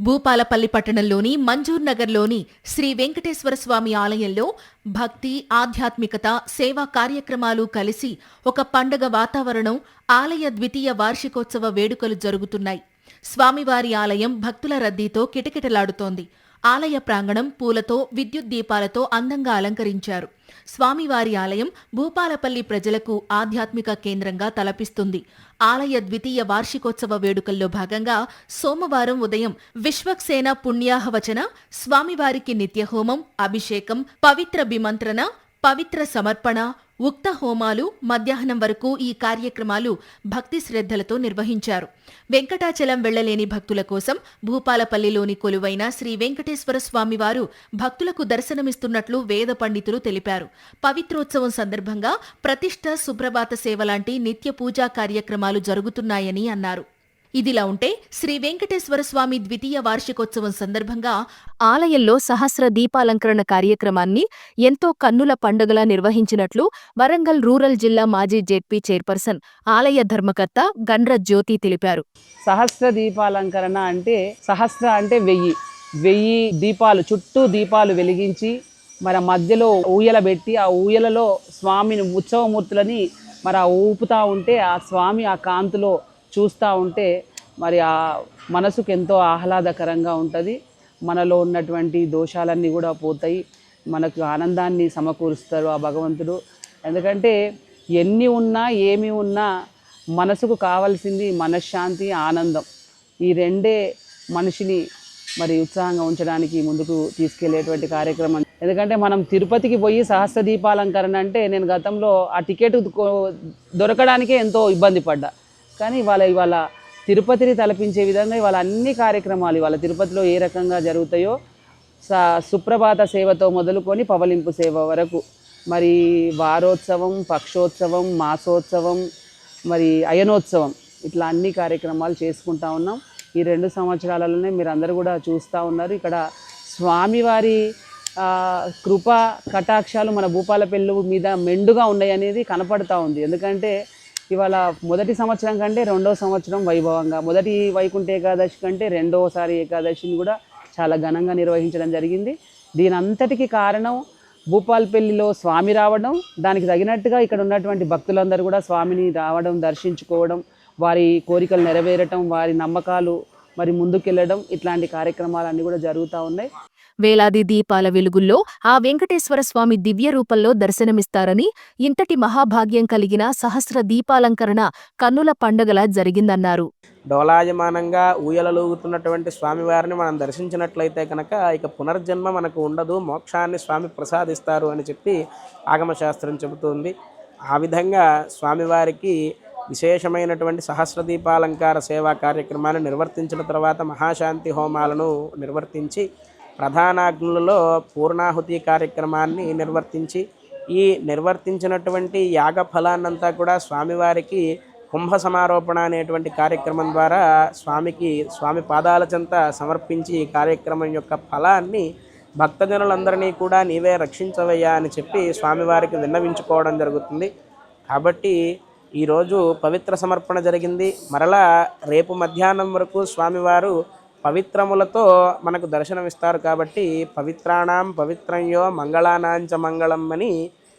భూపాలపల్లి పట్టణంలోని మంజూర్ నగర్లోని శ్రీ వెంకటేశ్వర స్వామి ఆలయంలో భక్తి ఆధ్యాత్మికత సేవా కార్యక్రమాలు కలిసి ఒక పండగ వాతావరణం ఆలయ ద్వితీయ వార్షికోత్సవ వేడుకలు జరుగుతున్నాయి. స్వామివారి ఆలయం భక్తుల రద్దీతో కిటకిటలాడుతోంది. ఆలయ ప్రాంగణం పూలతో విద్యుత్ దీపాలతో అందంగా అలంకరించారు. స్వామివారి ఆలయం భూపాలపల్లి ప్రజలకు ఆధ్యాత్మిక కేంద్రంగా తలపిస్తుంది. ఆలయ ద్వితీయ వార్షికోత్సవ వేడుకల్లో భాగంగా సోమవారం ఉదయం విశ్వక్సేన పుణ్యాహవచన స్వామివారికి నిత్యహోమం అభిషేకం పవిత్ర బిమంత్రణ పవిత్ర సమర్పణ ఉక్త హోమాలు మధ్యాహ్నం వరకు ఈ కార్యక్రమాలు భక్తి శ్రద్ధలతో నిర్వహించారు. వెంకటాచలం వెళ్ళలేని భక్తుల కోసం భూపాలపల్లిలోని కొలువైన శ్రీ వెంకటేశ్వర స్వామివారు భక్తులకు దర్శనమిస్తున్నట్లు వేద పండితులు తెలిపారు. పవిత్రోత్సవం సందర్భంగా ప్రతిష్ట సుప్రభాత సేవ లాంటి నిత్య పూజా కార్యక్రమాలు జరుగుతున్నాయని అన్నారు. ఇదిలా ఉంటే శ్రీ వెంకటేశ్వర స్వామి ద్వితీయ వార్షికోత్సవం సందర్భంగా ఆలయంలో సహస్ర దీపాలంకరణ కార్యక్రమాన్ని ఎంతో కన్నుల పండుగలా నిర్వహించినట్లు వరంగల్ రూరల్ జిల్లా మాజీ జెడ్పీ చైర్పర్సన్ ఆలయ ధర్మకర్త గండ్ర జ్యోతి తెలిపారు. సహస్ర దీపాలంకరణ అంటే సహస్ర అంటే వెయ్యి. వెయ్యి దీపాలు చుట్టూ దీపాలు వెలిగించి మరి ఆ మధ్యలో ఊయల పెట్టి ఆ ఊయలలో స్వామిని ఉత్సవమూర్తులని మరి ఆ ఊపుతా ఉంటే ఆ స్వామి ఆ కాంతిలో చూస్తూ ఉంటే మరి ఆ మనసుకు ఎంతో ఆహ్లాదకరంగా ఉంటుంది. మనలో ఉన్నటువంటి దోషాలన్నీ కూడా పోతాయి. మనకు ఆనందాన్ని సమకూరుస్తారు ఆ భగవంతుడు. ఎందుకంటే ఎన్ని ఉన్నా ఏమి ఉన్నా మనసుకు కావాల్సింది మనశ్శాంతి ఆనందం. ఈ రెండే మనిషిని మరి ఉత్సాహంగా ఉంచడానికి ముందుకు తీసుకెళ్ళేటువంటి కార్యక్రమం. ఎందుకంటే మనం తిరుపతికి పోయి సహస్ర దీపాలంకరణ అంటే నేను గతంలో ఆ టికెట్ కో- దొరకడానికే ఎంతో ఇబ్బంది పడ్డా. కానీ ఇవాళ ఇవాళ తిరుపతిని తలపించే విధంగా ఇవాళ అన్ని కార్యక్రమాలు ఇవాళ తిరుపతిలో ఏ రకంగా జరుగుతాయో సుప్రభాత సేవతో మొదలుకొని పవలింపు సేవ వరకు. మరి వారోత్సవం పక్షోత్సవం మాసోత్సవం మరి అయనోత్సవం ఇట్లా అన్ని కార్యక్రమాలు చేసుకుంటా ఉన్నాం. ఈ రెండు సంవత్సరాలలోనే మీరు అందరూ కూడా చూస్తూ ఉన్నారు. ఇక్కడ స్వామివారి కృప కటాక్షాలు మన భూపాలపల్లి మీద మెండుగా ఉన్నాయి అనేది కనపడతా ఉంది. ఎందుకంటే ఇవాళ మొదటి సంవత్సరం కంటే రెండో సంవత్సరం వైభవంగా మొదటి వైకుంఠ ఏకాదశి కంటే రెండవసారి ఏకాదశిని కూడా చాలా ఘనంగా నిర్వహించడం జరిగింది. దీని అంతటికి కారణం భూపాల్పల్లిలో స్వామి రావడం దానికి తగినట్టుగా ఇక్కడ ఉన్నటువంటి భక్తులందరూ కూడా స్వామిని రావడం దర్శించుకోవడం వారి కోరికలు నెరవేరటం వారి నమ్మకాలు మరి ముందుకెళ్ళడం ఇట్లాంటి కార్యక్రమాలన్నీ కూడా జరుగుతూ ఉన్నాయి. వేలాది దీపాల వెలుగుల్లో ఆ వెంకటేశ్వర స్వామి దివ్య రూపంలో దర్శనమిస్తారని ఇంతటి మహాభాగ్యం కలిగిన సహస్ర దీపాలంకరణ కన్నుల పండగలా జరిగిందన్నారు. డోలాయమానంగా ఊయలలూగుతున్నటువంటి స్వామివారిని మనం దర్శించినట్లయితే కనుక ఇక పునర్జన్మ మనకు ఉండదు మోక్షాన్ని స్వామి ప్రసాదిస్తారు అని చెప్పి ఆగమశాస్త్రం చెబుతుంది. ఆ విధంగా స్వామివారికి విశేషమైనటువంటి సహస్ర దీపాలంకార సేవా కార్యక్రమాన్ని నిర్వర్తించిన తర్వాత మహాశాంతి హోమాలను నిర్వర్తించి ప్రధానాగ్నులలో పూర్ణాహుతి కార్యక్రమాన్ని నిర్వర్తించి ఈ నిర్వర్తించినటువంటి యాగ ఫలాన్నంతా కూడా స్వామివారికి కుంభ సమారోపణ అనేటువంటి కార్యక్రమం ద్వారా స్వామికి స్వామి పాదాల చెంత సమర్పించి ఈ కార్యక్రమం యొక్క ఫలాన్ని భక్తజనులందరినీ కూడా నీవే రక్షించవయ్యా అని చెప్పి స్వామివారికి విన్నవించుకోవడం జరుగుతుంది. కాబట్టి ఈరోజు పవిత్ర సమర్పణ జరిగింది. మరలా రేపు మధ్యాహ్నం వరకు స్వామివారు పవిత్రములతో మనకు దర్శనమిస్తారు కాబట్టి పవిత్రాణం పవిత్రంయో మంగళానాంచ మంగళం అని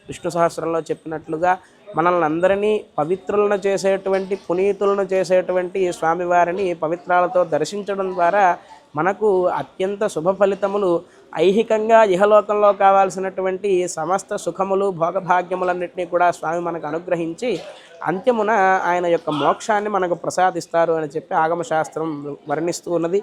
విష్ణు సహస్రంలో చెప్పినట్లుగా మనల్ని అందరినీ పవిత్రులను చేసేటువంటి పునీతులను చేసేటువంటి స్వామివారిని పవిత్రాలతో దర్శించడం ద్వారా మనకు అత్యంత శుభ ఫలితములు ఐహికంగా ఇహలోకంలో కావాల్సినటువంటి సమస్త సుఖములు భోగభాగ్యములన్నింటినీ కూడా స్వామి మనకు అనుగ్రహించి అంత్యమున ఆయన యొక్క మోక్షాన్ని మనకు ప్రసాదిస్తారు అని చెప్పి ఆగమశాస్త్రం వర్ణిస్తూ ఉన్నది.